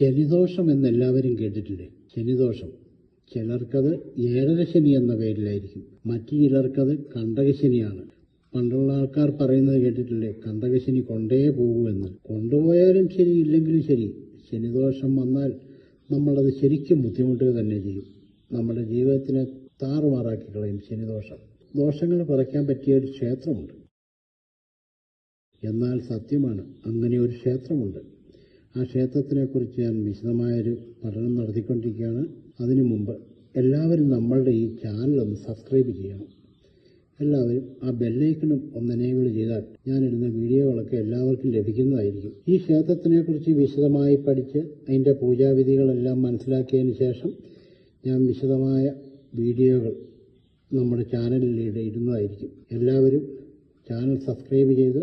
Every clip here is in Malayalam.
ശനിദോഷം എന്നെല്ലാവരും കേട്ടിട്ടില്ലേ? ശനിദോഷം. ചിലർക്കത് ഏഴര ശനി എന്ന പേരിലായിരിക്കും. മറ്റു ചിലർക്കത് കണ്ടകശനിയാണ് പണ്ടുള്ള ആൾക്കാർ പറയുന്നത് കേട്ടിട്ടില്ലേ? കണ്ടകശനി കൊണ്ടേ പോകുമെന്ന് കൊണ്ടുപോയാലും ശരി ഇല്ലെങ്കിലും ശരി. ശനിദോഷം വന്നാൽ നമ്മളത് ശരിക്കും ബുദ്ധിമുട്ടുക തന്നെ ചെയ്യും. നമ്മുടെ ജീവിതത്തിനെ താറുമാറാക്കി കളയും ശനിദോഷം. ദോഷങ്ങൾ കുറയ്ക്കാൻ പറ്റിയ ഒരു ക്ഷേത്രമുണ്ട്. എന്നാൽ സത്യമാണ് അങ്ങനെ ഒരു ക്ഷേത്രമുണ്ട്. ആ ക്ഷേത്രത്തിനെക്കുറിച്ച് ഞാൻ വിശദമായൊരു പഠനം നടത്തിക്കൊണ്ടിരിക്കുകയാണ്. അതിനു മുമ്പ് എല്ലാവരും നമ്മളുടെ ഈ ചാനൽ ഒന്ന് സബ്സ്ക്രൈബ് ചെയ്യണം. എല്ലാവരും ആ ബെല്ലൈക്കണും ഒന്ന് എനേബിൾ ചെയ്താൽ ഞാനിടുന്ന വീഡിയോകളൊക്കെ എല്ലാവർക്കും ലഭിക്കുന്നതായിരിക്കും. ഈ ക്ഷേത്രത്തിനെക്കുറിച്ച് വിശദമായി പഠിച്ച് അതിന്റെ പൂജാവിധികളെല്ലാം മനസ്സിലാക്കിയതിന് ശേഷം ഞാൻ വിശദമായ വീഡിയോകൾ നമ്മുടെ ചാനലിൽ ഇടുന്നതായിരിക്കും. എല്ലാവരും ചാനൽ സബ്സ്ക്രൈബ് ചെയ്ത്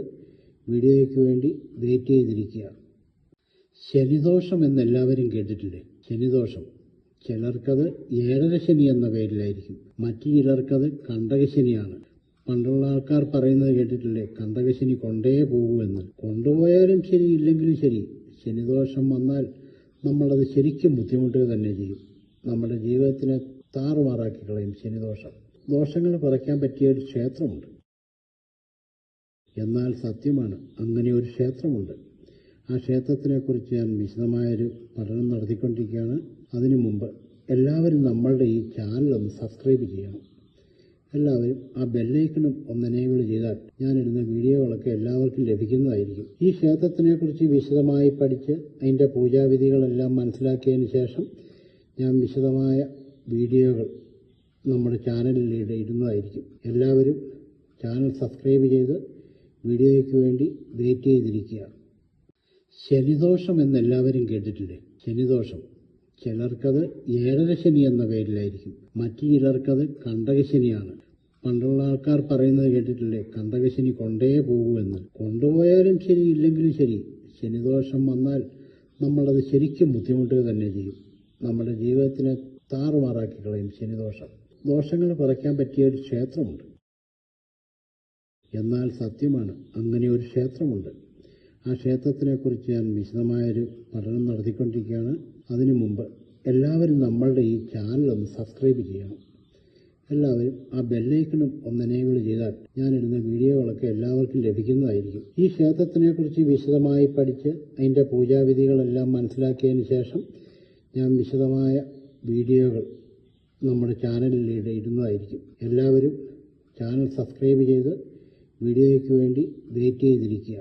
വീഡിയോയ്ക്ക് വേണ്ടി വെയിറ്റ് ചെയ്തിരിക്കുക. ശനിദോഷം എന്നെല്ലാവരും കേട്ടിട്ടില്ലേ ശനിദോഷം. ചിലർക്കത് ഏഴര ശനി എന്ന പേരിലായിരിക്കും. മറ്റു ചിലർക്കത് കണ്ടകശനിയാണ് പണ്ടുള്ള ആൾക്കാർ പറയുന്നത് കേട്ടിട്ടില്ലേ? കണ്ടകശനി കൊണ്ടേ പോകുമെന്ന് കൊണ്ടുപോയാലും ശരി ഇല്ലെങ്കിലും ശരി. ശനിദോഷം വന്നാൽ നമ്മളത് ശരിക്കും ബുദ്ധിമുട്ടുക തന്നെ ചെയ്യും. നമ്മുടെ ജീവിതത്തിനെ താറുമാറാക്കി കളയും ശനിദോഷം. ദോഷങ്ങൾ കുറയ്ക്കാൻ പറ്റിയ ഒരു ക്ഷേത്രമുണ്ട്. എന്നാൽ സത്യമാണ് അങ്ങനെ ഒരു ക്ഷേത്രമുണ്ട്. ആ ക്ഷേത്രത്തിനെക്കുറിച്ച് ഞാൻ വിശദമായൊരു പഠനം നടത്തിക്കൊണ്ടിരിക്കുകയാണ്. അതിനു മുമ്പ് എല്ലാവരും നമ്മളുടെ ഈ ചാനൽ ഒന്ന് സബ്സ്ക്രൈബ് ചെയ്യണം. എല്ലാവരും ആ ബെല്ലൈക്കണും ഒന്ന് എനേബിൾ ചെയ്താൽ ഞാനിടുന്ന വീഡിയോകളൊക്കെ എല്ലാവർക്കും ലഭിക്കുന്നതായിരിക്കും. ഈ ക്ഷേത്രത്തിനെക്കുറിച്ച് വിശദമായി പഠിച്ച് അതിന്റെ പൂജാവിധികളെല്ലാം മനസ്സിലാക്കിയതിന് ശേഷം ഞാൻ വിശദമായ വീഡിയോകൾ നമ്മുടെ ചാനലിൽ ഇടുന്നതായിരിക്കും. എല്ലാവരും ചാനൽ സബ്സ്ക്രൈബ് ചെയ്ത് വീഡിയോയ്ക്ക് വേണ്ടി വെയിറ്റ് ചെയ്തിരിക്കുക. ശനിദോഷം എന്നെല്ലാവരും കേട്ടിട്ടില്ലേ? ശനിദോഷം. ചിലർക്കത് ഏഴര ശനി എന്ന പേരിലായിരിക്കും. മറ്റു ചിലർക്കത് കണ്ടകശനിയാണ് പണ്ടുള്ള ആൾക്കാർ പറയുന്നത് കേട്ടിട്ടില്ലേ? കണ്ടകശനി കൊണ്ടേ പോകുമെന്ന് കൊണ്ടുപോയാലും ശരി ഇല്ലെങ്കിലും ശരി. ശനിദോഷം വന്നാൽ നമ്മളത് ശരിക്കും ബുദ്ധിമുട്ടുക തന്നെ ചെയ്യും. നമ്മുടെ ജീവിതത്തിനെ താറുമാറാക്കി കളയും ശനിദോഷം. ദോഷങ്ങൾ കുറയ്ക്കാൻ പറ്റിയ ഒരു ക്ഷേത്രമുണ്ട്. എന്നാൽ സത്യമാണ് അങ്ങനെ ഒരു ക്ഷേത്രമുണ്ട്. ആ ക്ഷേത്രത്തിനെക്കുറിച്ച് ഞാൻ വിശദമായൊരു പഠനം നടത്തിക്കൊണ്ടിരിക്കുകയാണ്. അതിനു മുമ്പ് എല്ലാവരും നമ്മളുടെ ഈ ചാനൽ ഒന്ന് സബ്സ്ക്രൈബ് ചെയ്യണം. എല്ലാവരും ആ ബെല്ലൈക്കണും ഒന്ന് എനേബിൾ ചെയ്താൽ ഞാൻ ഇടുന്ന വീഡിയോകളൊക്കെ എല്ലാവർക്കും ലഭിക്കുന്നതായിരിക്കും. ഈ ക്ഷേത്രത്തിനെക്കുറിച്ച് വിശദമായി പഠിച്ച് അതിന്റെ പൂജാവിധികളെല്ലാം മനസ്സിലാക്കിയതിന് ശേഷം ഞാൻ വിശദമായ വീഡിയോകൾ നമ്മുടെ ചാനലിൽ ഇടുന്നതായിരിക്കും. എല്ലാവരും ചാനൽ സബ്സ്ക്രൈബ് ചെയ്ത് വീഡിയോയ്ക്ക് വേണ്ടി വെയിറ്റ് ചെയ്തിരിക്കുക.